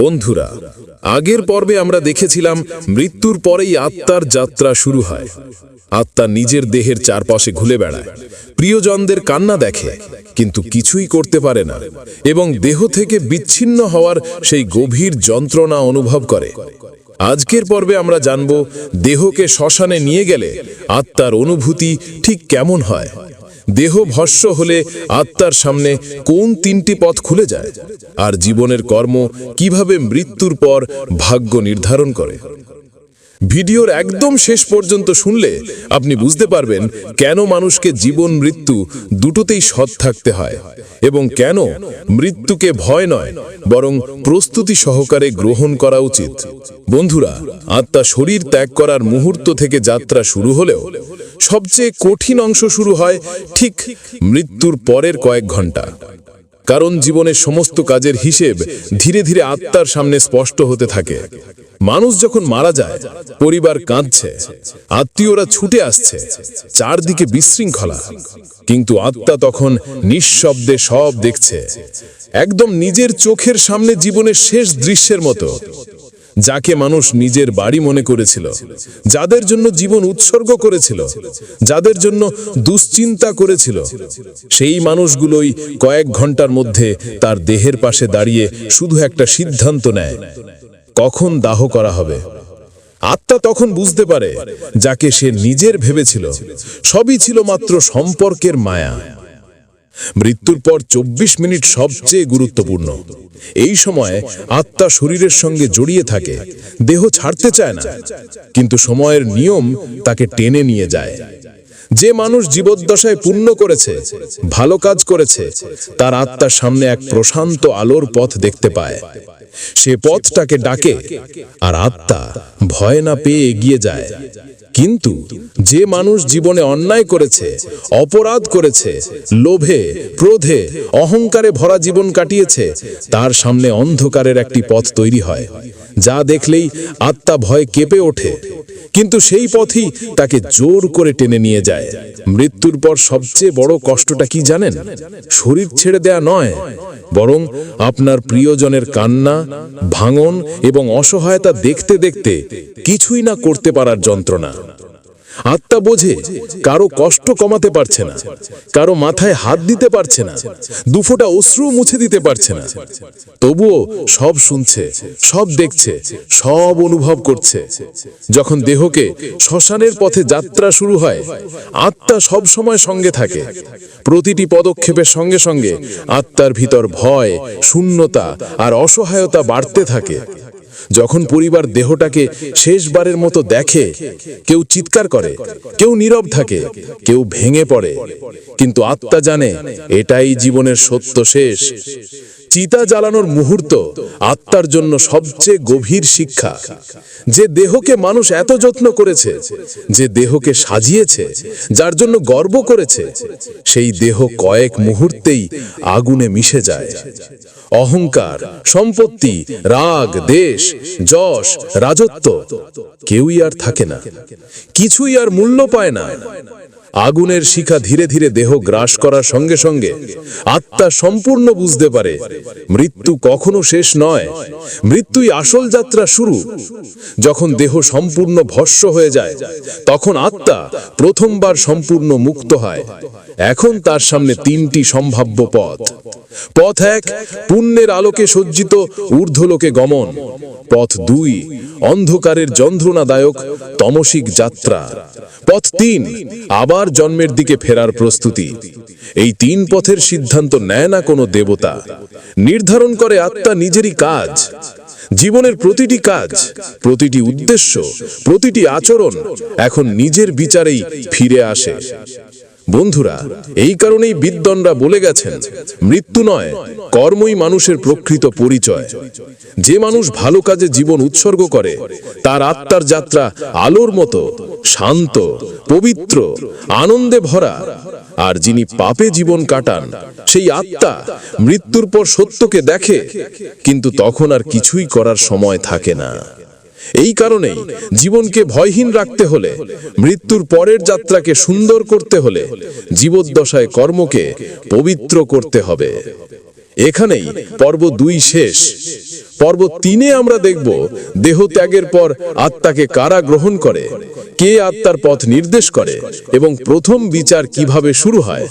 বন্ধুরা, আগের পর্বে আমরা দেখেছিলাম মৃত্যুর পরেই আত্মার যাত্রা শুরু হয়। আত্মা নিজের দেহের চারপাশে ঘুরে বেড়ায়। প্রিয়জনদের কান্না দেখে, কিন্তু কিছুই করতে পারে না এবং দেহ থেকে বিচ্ছিন্ন হওয়ার সেই গভীর যন্ত্রণা অনুভব করে। আজকের পর্বে আমরা জানব, দেহকে শ্মশানে নিয়ে গেলে আত্মার অনুভূতি ঠিক কেমন হয়। দেহ ভস্য হলে আত্মার সামনে কোন তিনটি পথ খুলে যায়? আর জীবনের কর্ম কীভাবে মৃত্যুর পর ভাগ্য নির্ধারণ করে? ভিডিওর একদম শেষ পর্যন্ত শুনলে আপনি বুঝতে পারবেন কেন মানুষকে জীবন, মৃত্যু দুটোতেই সৎ থাকতে হয় এবং কেন মৃত্যুকে ভয় নয়, বরং প্রস্তুতি সহকারে গ্রহণ করা উচিত। বন্ধুরা, আত্মা শরীর ত্যাগ করার মুহূর্ত থেকে যাত্রা শুরু হলেও সবচেয়ে কঠিন অংশ শুরু হয় ঠিক মৃত্যুর পরের কয়েক ঘণ্টা। কারণ জীবনের সমস্ত কাজের হিসেব ধীরে ধীরে আত্মার সামনে স্পষ্ট হতে থাকে। মানুষ যখন মারা যায়, পরিবার কাঁদছে, আত্মীয়রা ছুটে আসছে, চারদিকে বিশৃঙ্খলা। কিন্তু আত্মা তখন নিঃশব্দে সব দেখছে। একদম নিজের চোখের সামনে জীবনের শেষ দৃশ্যের মতো। যাকে মানুষ নিজের বাড়ি মনে করেছিল, যাদের জন্য জীবন উৎসর্গ করেছিল, যাদের জন্য দুশ্চিন্তা করেছিল, সেই মানুষগুলোই কয়েক ঘণ্টার মধ্যে তার দেহের পাশে দাঁড়িয়ে শুধু একটা সিদ্ধান্ত নেয়, কখন দাহ করা হবে। আত্মা তখন বুঝতে পারে, যাকে সে নিজের ভেবেছিল, সবই ছিল মাত্র সম্পর্কের মায়া। মৃত্যুর পর চব্বিশ মিনিট সবচেয়ে গুরুত্বপূর্ণ। এই সময়ে আত্মা শরীরের সঙ্গে জড়িয়ে থাকে, দেহ ছাড়তে চায় না, কিন্তু সময়ের নিয়ম তাকে টেনে নিয়ে যায়। যে মানুষ জীবদ্দশায় পূর্ণ করেছে, ভালো কাজ করেছে, তার আত্মার সামনে এক প্রশান্ত আলোর পথ দেখতে পায়। সে পথটাকে ডাকে আর আত্মা ভয় না পেয়ে এগিয়ে যায়। কিন্তু যে মানুষ জীবনে অন্যায় করেছে, অপরাধ করেছে, লোভে, ক্রোধে, অহংকারে ভরা জীবন কাটিয়েছে, তার সামনে অন্ধকারের একটি পথ তৈরি হয়, যা দেখলেই আত্মা ভয় কেঁপে ওঠে। কিন্তু সেই পথই তাকে জোর করে টেনে নিয়ে যায়। মৃত্যুর পর সবচেয়ে বড় কষ্টটা কি জানেন? শরীর ছেড়ে দেয়া নয়, বরং আপনার প্রিয়জনের কান্না, ভাঙন এবং অসহায়তা দেখতে দেখতে কিছুই না করতে পারার যন্ত্রণা। আত্মা বোঝে, কারও কষ্ট কমাতে পারছে না, কারও মাথায় হাত দিতে পারছে না দুফোটা অশ্রু মুছে দিতে পারছে না। তবুও সব শুনছে, সব দেখছে, সব অনুভব করছে। যখন দেহকে শ্মশানের পথে যাত্রা শুরু হয়, আত্মা সব সময় সঙ্গে থাকে। প্রতিটি পদক্ষেপের সঙ্গে সঙ্গে আত্মার ভিতর ভয়, শূন্যতা আর অসহায়তা বাড়তে থাকে। যখন পরিবার দেহটাকে শেষবারের মতো দেখে, কেউ চিৎকার করে, কেউ নীরব থাকে, কেউ ভেঙে পড়ে, কিন্তু আত্মা জানে এটাই জীবনের সত্য শেষ। চিতা জ্বালানোর মুহূর্ত আত্মার জন্য সবচেয়ে গভীর শিক্ষা। যে দেহকে মানুষ এত যত্ন করেছে, যে দেহকে সাজিয়েছে, যার জন্য গর্ব করেছে, সেই দেহ কয়েক মুহূর্তেই আগুনে মিশে যায়। অহংকার, সম্পত্তি, রাগ, দেশ যশ রাজত্ব কেউই আর থাকে না। কিছুই আর মূল্য পায় না। আগুনের শিখা ধীরে ধীরে দেহ গ্রাস করার সঙ্গে সঙ্গে আত্মা সম্পূর্ণ বুঝতে পারে, মৃত্যু কখনো শেষ নয়, মৃত্যুই আসল যাত্রা শুরু। যখন দেহ সম্পূর্ণ ভস্য হয়ে যায়, তখন আত্মা প্রথমবার সম্পূর্ণ মুক্ত হয়। এখন তার সামনে তিনটি সম্ভাব্য পথ। পথ এক, পুণ্যের আলোকে সজ্জিত ঊর্ধ্বলোকে গমন। পথ দুই, অন্ধকারের যন্ত্রণাদায়ক তমসিক যাত্রা। পথ তিন, আবার জন্মের দিকে ফেরার প্রস্তুতি। এই তিন পথের সিদ্ধান্ত নেয় না কোনো দেবতা। নির্ধারণ করে আত্মা নিজেরই কাজ। জীবনের প্রতিটি কাজ, প্রতিটি উদ্দেশ্য, প্রতিটি আচরণ এখন নিজের বিচারেই ফিরে আসে। বন্ধুরা, এই কারণেই বিদ্বনরা বলে গেছেন, মৃত্যু নয়, কর্মই মানুষের প্রকৃত পরিচয়। যে মানুষ ভালো কাজে জীবন উৎসর্গ করে, তার আত্মার যাত্রা আলোর মতো, শান্ত, পবিত্র, আনন্দে ভরা। আর যিনি পাপে জীবন কাটান, সেই আত্মা মৃত্যুর পর সত্যকে দেখে, কিন্তু তখন আর কিছুই করার সময় থাকে না। এই কারণেই জীবনকে ভয়হীন রাখতে হলে, মৃত্যুর পরের যাত্রাকে সুন্দর করতে হলে জীবদ্দশায় কর্মকে পবিত্র করতে হবে। এখানেই পর্ব দুই শেষ। পর্ব তিনে আমরা দেখব দেহ ত্যাগের পর আত্মাকে কারা গ্রহণ করে, কে আত্মার পথ নির্দেশ করে এবং প্রথম বিচার কীভাবে শুরু হয়।